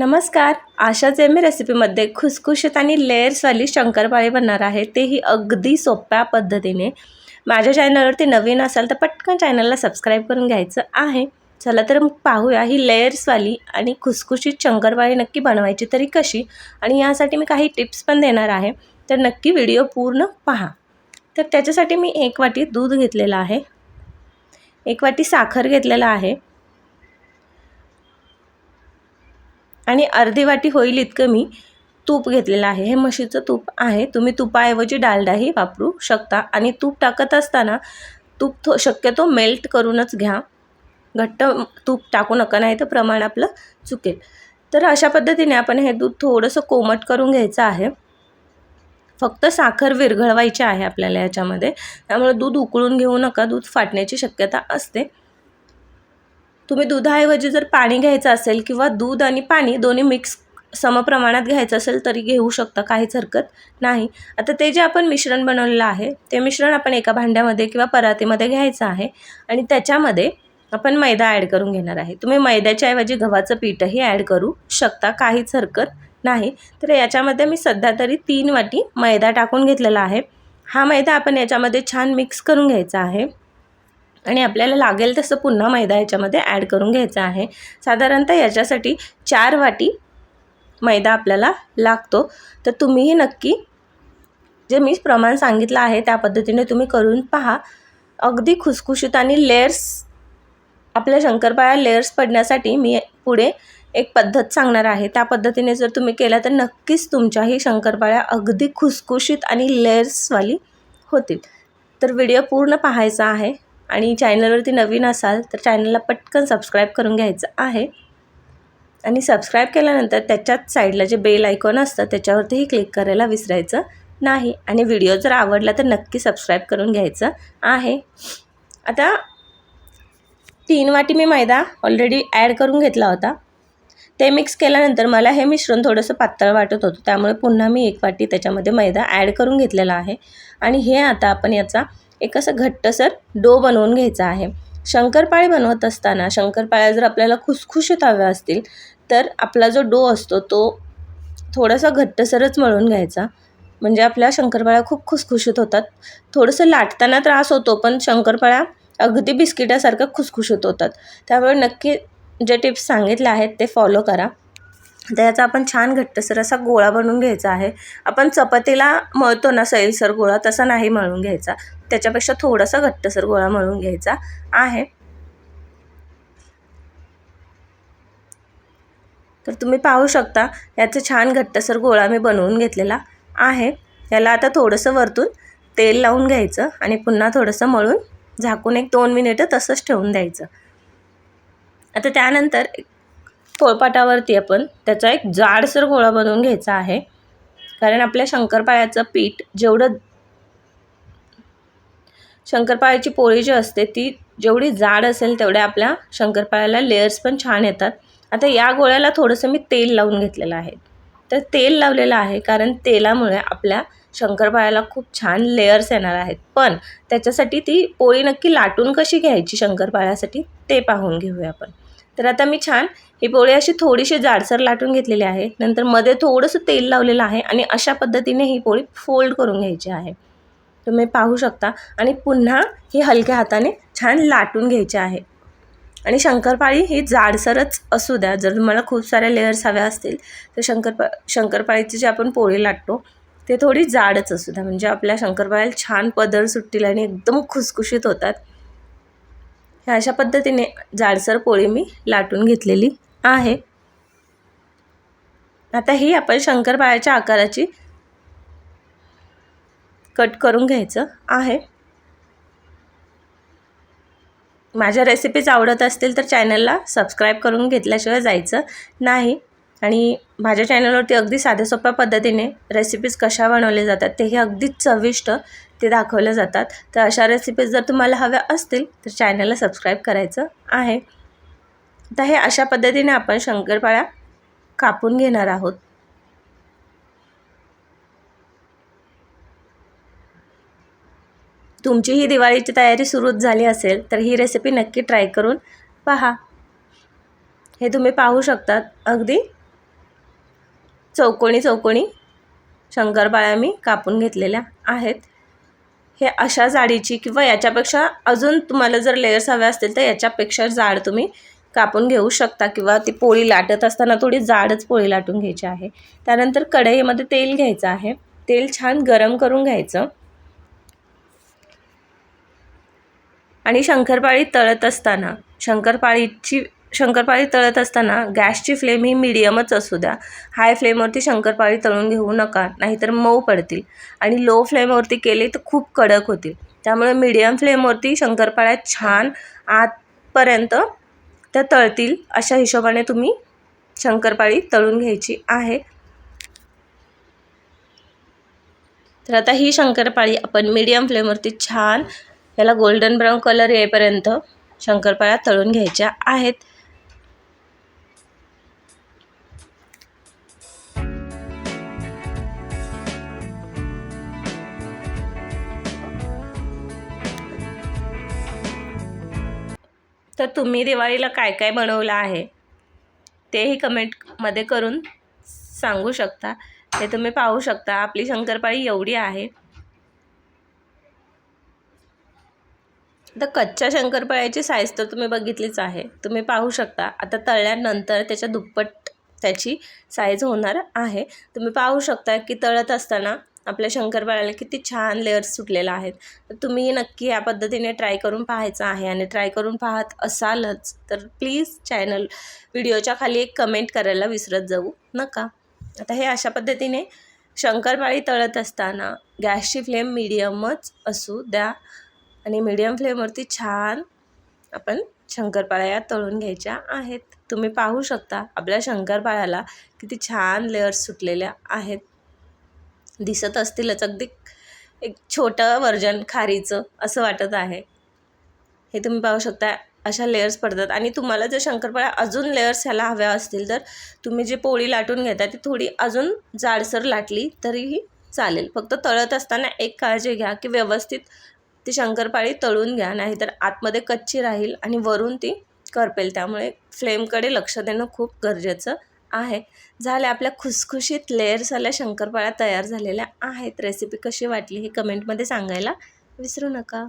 नमस्कार. आशाच एम रेसिपीमध्ये खुसखुशीत आणि लेयर्सवाली शंकरपाळी बनणार आहे. तेही अगदी सोप्या पद्धतीने. माझ्या चॅनलवरती नवीन असाल तर पटकन चॅनलला सबस्क्राईब करून घ्यायचं आहे. चला तर मग पाहूया ही लेयर्सवाली आणि खुसखुशीत शंकरपाळी नक्की बनवायची तरी कशी? आणि यासाठी मी काही टिप्स पण देणार आहे. तर नक्की व्हिडिओ पूर्ण पहा. तर त्याच्यासाठी मी एक वाटी दूध घेतलेलं आहे. एक वाटी साखर घेतलेला आहे. आणि अर्धी वाटी होईल इतकं मी तूप घेतलेलं आहे. हे म्हशीचं तूप आहे. तुम्ही तुपाऐवजी डालडाही वापरू शकता. आणि तूप टाकत असताना तूप थो शक्यतो मेल्ट करूनच घ्या. घट्ट तूप टाकू नका नाही तर प्रमाण आपलं चुकेल. तर अशा पद्धतीने आपण हे दूध थोडंसं कोमट करून घ्यायचं आहे. फक्त साखर विरघळवायची आहे आपल्याला याच्यामध्ये. त्यामुळे दूध उकळून घेऊ नका. दूध फाटण्याची शक्यता असते. तुम्ही दुधाऐवजी जर पाणी घ्यायचं असेल किंवा दूध आणि पाणी दोन्ही मिक्स समप्रमाणात घ्यायचं असेल तरी घेऊ शकता काहीच हरकत नाही. आता ते जे आपण मिश्रण बनवलेलं आहे ते मिश्रण आपण एका भांड्यामध्ये किंवा परातीमध्ये घ्यायचं आहे आणि त्याच्यामध्ये आपण मैदा ॲड करून घेणार आहे. तुम्ही मैद्याच्या ऐवजी गव्हाचं पीठही ॲड करू शकता काहीच हरकत नाही. तर याच्यामध्ये मी सध्या तरी तीन वाटी मैदा टाकून घेतलेला आहे. हा मैदा आपण याच्यामध्ये छान मिक्स करून घ्यायचा आहे. आणि आपल्याला लागेल तसं पुन्हा मैदा याच्यामध्ये ॲड करून घ्यायचा आहे. साधारणतः याच्यासाठी चार वाटी मैदा आपल्याला लागतो. तर तुम्हीही नक्की जे मी प्रमाण सांगितलं आहे त्या पद्धतीने तुम्ही करून पहा. अगदी खुसखुशीत आणि लेअर्स आपल्या शंकरपाळ्या लेअर्स पडण्यासाठी मी पुढे एक पद्धत सांगणार आहे. त्या पद्धतीने जर तुम्ही केला तर नक्कीच तुमच्याही शंकरपाळ्या अगदी खुसखुशीत आणि लेअर्सवाली होतील. तर व्हिडिओ पूर्ण पाहायचा आहे. आणि चॅनलवरती नवीन असाल तर चॅनलला पटकन सबस्क्राईब करून घ्यायचं आहे. आणि सबस्क्राईब केल्यानंतर त्याच्याच साईडला जे बेल आयकॉन असतं त्याच्यावरतीही क्लिक करायला विसरायचं नाही. आणि व्हिडिओ जर आवडला तर नक्की सबस्क्राईब करून घ्यायचं आहे. आता तीन वाटी मी मैदा ऑलरेडी ॲड करून घेतला होता. ते मिक्स केल्यानंतर मला हे मिश्रण थोडंसं पातळ वाटत होतं. त्यामुळे पुन्हा मी एक वाटी त्याच्यामध्ये मैदा ॲड करून घेतलेला आहे. आणि हे आता आपण याचा एक असं घट्टसर डो बनवून घ्यायचा आहे. शंकरपाळी बनवत असताना शंकरपाळ्या जर आपल्याला खुसखुशीत हव्या असतील तर आपला जो डो असतो तो थोडासा घट्टसरच मळून घ्यायचा. म्हणजे आपल्या शंकरपाळ्या खूप खुसखुशीत होतात. थोडंसं लाटताना त्रास होतो पण शंकरपाळ्या अगदी बिस्किटासारखं खुसखुशीत होतात. त्यामुळे नक्की जे टिप्स सांगितले आहेत ते फॉलो करा. तर याचा आपण छान घट्टसर असा गोळा बनवून घ्यायचा आहे. आपण चपातीला मळतो ना सैलसर गोळा तसा नाही मळून घ्यायचा. त्याच्यापेक्षा थोडासा घट्टसर गोळा मळून घ्यायचा आहे. तर तुम्ही पाहू शकता याचा छान घट्टसर गोळा मी बनवून घेतलेला आहे. याला आता थोडंसं वरतून तेल लावून घ्यायचं आणि पुन्हा थोडंसं मळून झाकून एक दोन मिनिटं तसंच ठेवून द्यायचं. आता त्यानंतर पोळपाटावरती आपण त्याचा एक जाडसर गोळा बनवून घ्यायचा आहे. कारण आपल्या शंकरपाळ्याचं पीठ जेवढं शंकरपाळ्याची पोळी जी असते ती जेवढी जाड असेल तेवढ्या आपल्या शंकरपाळ्याला लेयर्स पण छान येतात. आता या गोळ्याला थोडंसं मी तेल लावून घेतलेलं आहे. तर तेल लावलेलं आहे कारण तेलामुळे आपल्या शंकरपाळ्याला खूप छान लेयर्स येणार आहेत. पण त्याच्यासाठी ती पोळी नक्की लाटून कशी घ्यायची शंकरपाळ्यासाठी ते पाहून घेऊया आपण. तर आता मी छान ही पोळी अशी थोडीशी जाडसर लाटून घेतलेली आहे. नंतर मध्ये थोडंसं तेल लावलेलं आहे आणि अशा पद्धतीने ही पोळी फोल्ड करून घ्यायची आहे. तुम्ही पाहू शकता. आणि पुन्हा ही हलक्या हाताने छान लाटून घ्यायची आहे. आणि शंकरपाळी ही जाडसरच असू द्या. जर तुम्हाला खूप साऱ्या लेयर्स हव्या असतील तर शंकरपा शंकरपाळीची जी आपण पोळी लाटतो ते थोडी जाडच असू द्या. म्हणजे आपल्या शंकरपाळ्याला छान पदर सुटतील आणि एकदम खुसखुशीत होतात. अशा पद्धतीने जाडसर पोळी मी लाटून घेतलेली आहे. आता ही आपण शंकरपाळ्याच्या आकाराची कट करून घ्यायचं आहे. माझ्या रेसिपीज आवडत असतील तर चॅनलला सबस्क्राईब करून घेतल्याशिवाय जायचं नाही. आणि माझ्या चॅनलवरती अगदी साध्या सोप्या पद्धतीने रेसिपीज कशा बनवल्या जातात तेही अगदीच चविष्ट ते दाखवल्या जातात. तर अशा रेसिपीज जर तुम्हाला हव्या असतील तर चॅनलला सबस्क्राईब करायचं आहे. तर हे अशा पद्धतीने आपण शंकरपाळ्या कापून घेणार आहोत. तुमची ही दिवाळीची तयारी सुरूच झाली असेल तर ही रेसिपी नक्की ट्राय करून पहा. हे तुम्ही पाहू शकतात. अगदी चौकोनी चौकोनी शंकरपाळ्या मी कापून घेतलेल्या आहेत. हे अशा जाडीची किंवा याच्यापेक्षा अजून तुम्हाला जर लेयर्स हवे असतील तर याच्यापेक्षा जाड तुम्ही कापून घेऊ शकता किंवा ती पोळी लाटत असताना थोडी जाडच पोळी लाटून घ्यायची आहे. त्यानंतर कढईमध्ये तेल घ्यायचं आहे. तेल छान गरम करून घ्यायचं. आणि शंकरपाळी तळत असताना शंकरपाळीची शंकरपाळी तळत असताना गॅसची फ्लेम ही मिडियमच असू द्या. हाय फ्लेमवरती शंकरपाळी तळून घेऊ नका नाहीतर मऊ पडतील. आणि लो फ्लेमवरती केले तर खूप कडक होतील. त्यामुळे मिडियम फ्लेमवरती शंकरपाळ्या छान आतपर्यंत त्या तळतील अशा हिशोबाने तुम्ही शंकरपाळी तळून घ्यायची आहे. तर आता ही शंकरपाळी आपण मीडियम फ्लेमवरती छान याला गोल्डन ब्राऊन कलर येईपर्यंत शंकरपाळ्या तळून घ्यायच्या आहेत. तर तुम्ही दिवाळीला काय काय बनवलं आहे? तेही कमेंटमध्ये करून सांगू शकता. हे तुम्ही पाहू शकता. आपली शंकरपाळी एवढी आहे. आता कच्च्या शंकरपाळ्याची साईज तर तुम्ही बघितलीच आहे. तुम्ही पाहू शकता. आता तळल्यानंतर त्याच्या दुप्पट त्याची साईज होणार आहे. तुम्ही पाहू शकता की तळत असताना आपल्या शंकरपाळ्याला किती छान लेअर्स सुटलेला आहेत. तर तुम्ही नक्की या पद्धतीने ट्राय करून पाहायचं आहे आणि ट्राय करून पाहत असालच तर प्लीज चॅनल व्हिडिओच्या खाली एक कमेंट करायला विसरत जाऊ नका. आता हे अशा पद्धतीने शंकरपाळी तळत असताना गॅसची फ्लेम मिडियमच असू द्या आणि मीडियम फ्लेमवरती छान आपण शंकरपाळ्या तळून घ्यायच्या आहेत. तुम्ही पाहू शकता आपल्या शंकरपाळ्याला किती छान लेअर्स सुटलेल्या आहेत. दिसत असतीलच. अगदी एक छोटं वर्जन खारीचं असं वाटत आहे. हे तुम्ही पाहू शकता अशा लेअर्स पडतात. आणि तुम्हाला जर शंकरपाळ्या अजून लेअर्स ह्याला हव्या असतील तर तुम्ही जी पोळी लाटून घेता ती थोडी अजून जाडसर लाटली तरीही चालेल. फक्त तळत असताना एक काळजी घ्या की व्यवस्थित ती शंकरपाळी तळून घ्या नाहीतर आतमध्ये कच्ची राहील आणि वरून ती करपेल. त्यामुळे फ्लेमकडे लक्ष देणं खूप गरजेचं आहे. झाल्या आपल्या खुसखुशीत लेअर्सवाल्या शंकरपाळ्या तयार झालेल्या आहेत. रेसिपी कशी वाटली हे कमेंटमध्ये सांगायला विसरू नका.